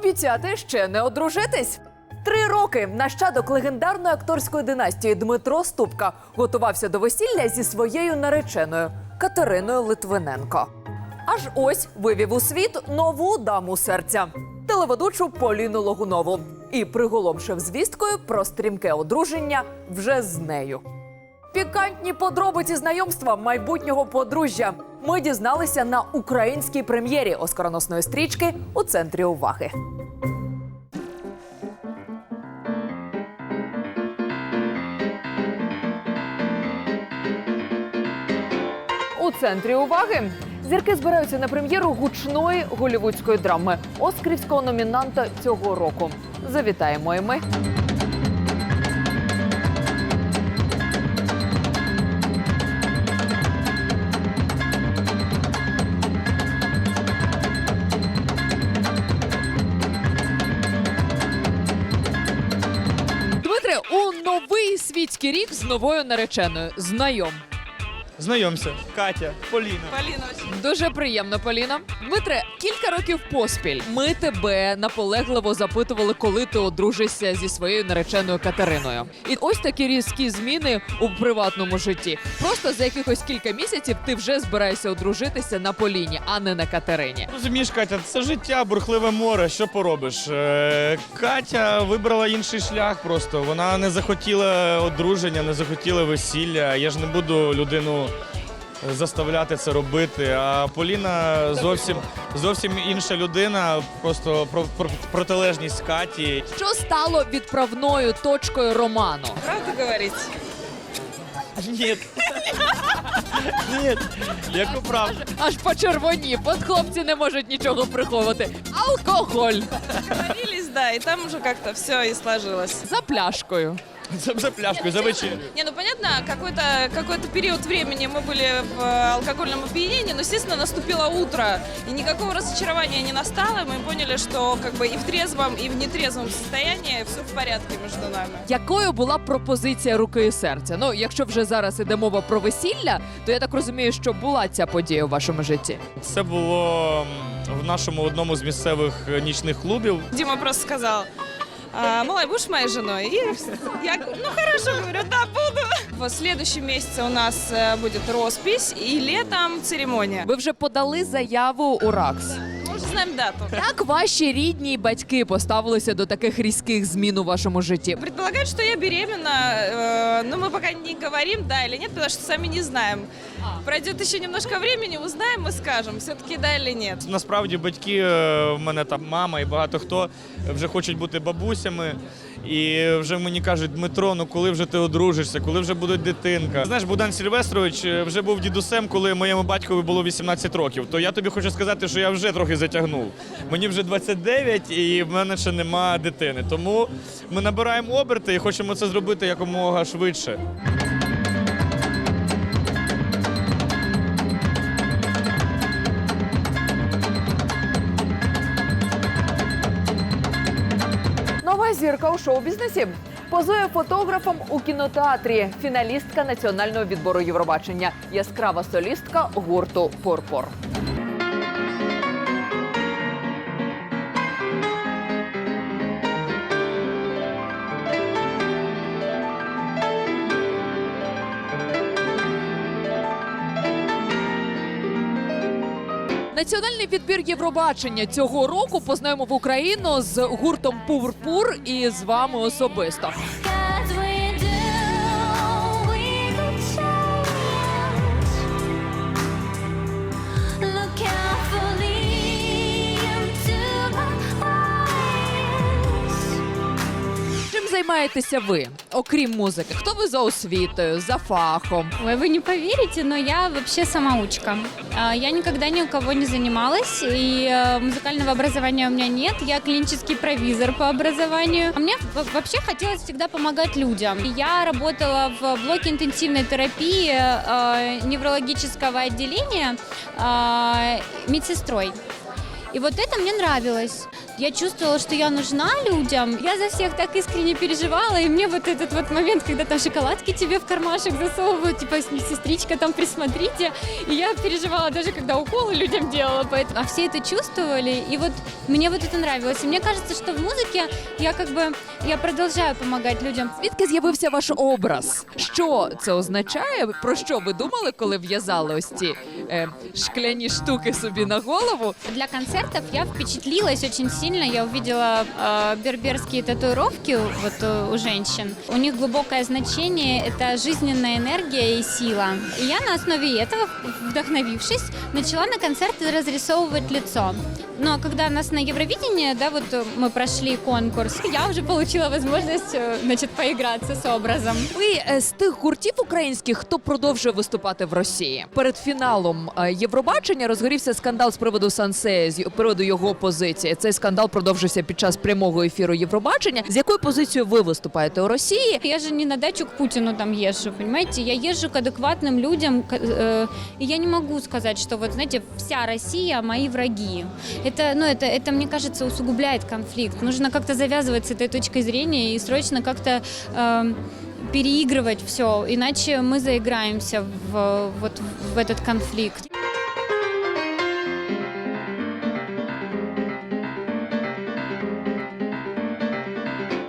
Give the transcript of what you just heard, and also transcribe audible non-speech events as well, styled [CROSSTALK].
обіцяти ще не одружитись. Три роки нащадок легендарної акторської династії Дмитро Ступка готувався до весілля зі своєю нареченою Катериною Литвиненко. Аж ось вивів у світ нову даму серця телеведучу Поліну Логунову і приголомшив звісткою про стрімке одруження вже з нею. Пікантні подробиці знайомства майбутнього подружжя. Ми дізналися на українській прем'єрі оскароносної стрічки у центрі уваги. У центрі уваги зірки збираються на прем'єру гучної голівудської драми оскарівського номінанта цього року. Завітаємо і ми. Світський рік з новою нареченою. Знайом. Знайомся, Катя, Поліна. Полина очень. Дуже приємно, Поліна. Дмитре, кілька років поспіль ми тебе наполегливо запитували, коли ти одружишся зі своєю нареченою Катериною. І ось такі різкі зміни у приватному житті. Просто за якихось кілька місяців ти вже збираєшся одружитися на Поліні, а не на Катерині. Розумієш, Катя, це життя, бурхливе море. Що поробиш? Е, Катя вибрала інший шлях. Просто вона не захотіла одруження, не захотіла весілля. Я ж не буду людину заставляти це робити. А Поліна зовсім зовсім інша людина, просто про, про- протилежність Каті. Що стало відправною точкою роману? Правду говорить? Ні. Ні. Яку правду? Аж почервонів, от хлопці не можуть нічого приховувати. Алкоголь Договорились, да, и там уже как-то все и сложилось. за пляшкою. [LAUGHS] За, за пляшкою, за вечерю. Не, ну понятно, какой-то какой период времени мы были в э, алкогольном опьянении, но, естественно, наступило утро, и никакого разочарования не настало, и мы поняли, что как бы и в трезвом, и в нетрезвом состоянии все в порядке между нами. Якою була пропозиція руки і серця? Ну, якщо вже зараз іде мова про весілля, то я так розумію, що була ця подія у вашому житті. Це було м, в нашому одному з місцевих е, нічних клубів. Дима просто сказал, а, Малай, будешь моей женой? И я ну хорошо, говорю, да, буду. В следующем месяце у нас э, будет роспись и летом церемония. Ви вже подали заяву у РАКС Мы уже знаем дату. Як ваші рідні і батьки поставилися до таких різких змін у вашому житті? Предполагают, что я беременна, э, но мы пока не говорим, да или нет, потому что сами не знаем. Пройдет еще немножко времени, узнаем и скажем, все-таки да или нет. Насправді батьки, е, в мене там мама і багато хто вже хочуть бути бабусями. І вже мені кажуть, Дмитро, ну коли вже ти одружишся, коли вже буде дитинка. Знаєш, Богдан Сільвестрович е, вже був дідусем, коли моєму батькові було 18 років. То я тобі хочу сказати, що я вже трохи затягнув. Мені вже 29 і в мене ще нема дитини. Тому ми набираємо оберти і хочемо це зробити якомога швидше. Зірка у шоу-бізнесі. Позує фотографом у кінотеатрі, фіналістка національного відбору Євробачення, яскрава солістка гурту Порпор. Національний підбір Євробачення цього року познайомив Україну з гуртом Пурпур і з вами особисто. займаєтеся ви, окрім музики? Хто ви за освітою, за фахом? Ой, вы не поверите, но я вообще самоучка. А, Я никогда ни у кого не занималась, и э, музыкального образования у меня нет. Я клинический провизор по образованию. А мне в- вообще хотелось всегда помогать людям. И Я работала в блоке интенсивной терапии э, неврологического отделения э, медсестрой. И вот это мне нравилось. Я чувствовала, что я нужна людям. Я за всех так искренне переживала, и мне вот этот вот момент, когда там шоколадки тебе в кармашек засовывают, типа сестричка, там присмотрите. И я переживала даже, когда уколы людям делала, поэтому... а все это чувствовали, и вот мне вот это нравилось. И мне кажется, что в музыке я как бы, я продолжаю помогать людям. Звідки з'явився ваш образ? Що це означає? Про що ви думали, коли в'язали ось ці е, шкляні штуки собі на голову? Для концертов я впечатлилась очень сильно. Я увидела э, берберские татуировки вот э, у женщин. У них глубокое значение – это жизненная энергия и сила. И я на основе этого, вдохновившись, начала на концерты разрисовывать лицо. Но когда нас на Евровидении, да, вот э, мы прошли конкурс, я уже получила возможность, э, значит, поиграться с образом. Ви е, з тих гуртів українських, хто продовжує виступати в Росії. Перед фіналом е, Євробачення розгорівся скандал з приводу Сансея, з приводу його позиції. Цей скандал продовжився під час прямого ефіру Євробачення. З якою позицією ви виступаєте у Росії? Я же не на дачу к Путину там езжу, понимаете? Я езжу к адекватным людям, к- э, и я не могу сказать, что вот, знаете, вся Россия мои враги. Это, ну, это, это, мне кажется, усугубляет конфликт. Нужно как-то завязывать с этой точкой зрения и срочно как-то эм, переигрывать все, иначе мы заиграемся в, вот, в этот конфликт.